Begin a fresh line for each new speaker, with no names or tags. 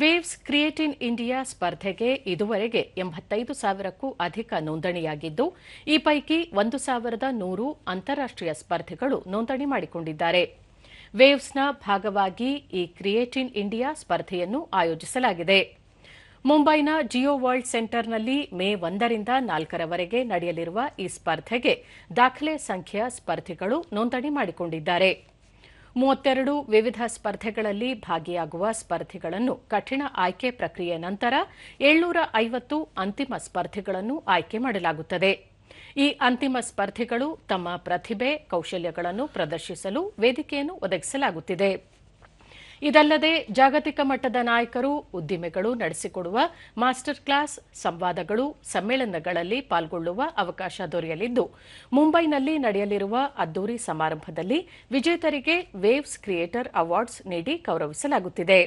Waves create in India ಸ್ಪರ್ಧೆಗೆ ಇದುವರೆಗೆ ಎಂಬತ್ತೈದು ಸಾವಿರಕ್ಕೂ ಅಧಿಕ ನೋಂದಣಿಯಾಗಿದ್ದು, ಈ ಪೈಕಿ ಒಂದು ಸಾವಿರದ ನೂರು ಅಂತಾರಾಷ್ಟೀಯ ಸ್ಪರ್ಧಿಗಳು ನೋಂದಣಿ ಮಾಡಿಕೊಂಡಿದ್ದಾರೆ. ವೇವ್ಸ್ನ ಭಾಗವಾಗಿ ಈ ಕ್ರಿಯೇಟ್ ಇನ್ ಇಂಡಿಯಾ ಸ್ಪರ್ಧೆಯನ್ನು ಆಯೋಜಿಸಲಾಗಿದೆ. ಮುಂಬೈನ ಜಿಯೋ ವರ್ಲ್ಡ್ ಸೆಂಟರ್ನಲ್ಲಿ ಮೇ ಒಂದರಿಂದ ನಾಲ್ಕರವರೆಗೆ ನಡೆಯಲಿರುವ ಈ ಸ್ಪರ್ಧೆಗೆ ದಾಖಲೆ ಸಂಖ್ಯೆಯ ಸ್ಪರ್ಧಿಗಳು ನೋಂದಣಿ ಮಾಡಿಕೊಂಡಿದ್ದಾರೆ. ಮೂವತ್ತೆರಡು ವಿವಿಧ ಸ್ಪರ್ಧೆಗಳಲ್ಲಿ ಭಾಗಿಯಾಗುವ ಸ್ಪರ್ಧಿಗಳನ್ನು ಕಠಿಣ ಆಯ್ಕೆ ಪ್ರಕ್ರಿಯೆ ನಂತರ ಏಳ್ನೂರ ಐವತ್ತು ಅಂತಿಮ ಸ್ಪರ್ಧಿಗಳನ್ನು ಆಯ್ಕೆ ಮಾಡಲಾಗುತ್ತದೆ. ಈ ಅಂತಿಮ ಸ್ಪರ್ಧಿಗಳು ತಮ್ಮ ಪ್ರತಿಭೆ, ಕೌಶಲ್ಯಗಳನ್ನು ಪ್ರದರ್ಶಿಸಲು ವೇದಿಕೆಯನ್ನು ಒದಗಿಸಲಾಗುತ್ತಿದೆ. ಇದಲ್ಲದೆ ಜಾಗತಿಕ ಮಟ್ಟದ ನಾಯಕರು ಉದ್ದಿಮೆಗಳು ನಡೆಸಿಕೊಡುವ ಮಾಸ್ಟರ್ ಕ್ಲಾಸ್ ಸಂವಾದಗಳು ಸಮ್ಮೇಳನಗಳಲ್ಲಿ ಪಾಲ್ಗೊಳ್ಳುವ ಅವಕಾಶ ದೊರೆಯಲಿದ್ದು, ಮುಂಬೈನಲ್ಲಿ ನಡೆಯಲಿರುವ ಅದ್ದೂರಿ ಸಮಾರಂಭದಲ್ಲಿ ವಿಜೇತರಿಗೆ ವೇವ್ಸ್ ಕ್ರಿಯೇಟರ್ ಅವಾರ್ಡ್ಸ್ ನೀಡಿ ಗೌರವಿಸಲಾಗುತ್ತಿದೆ.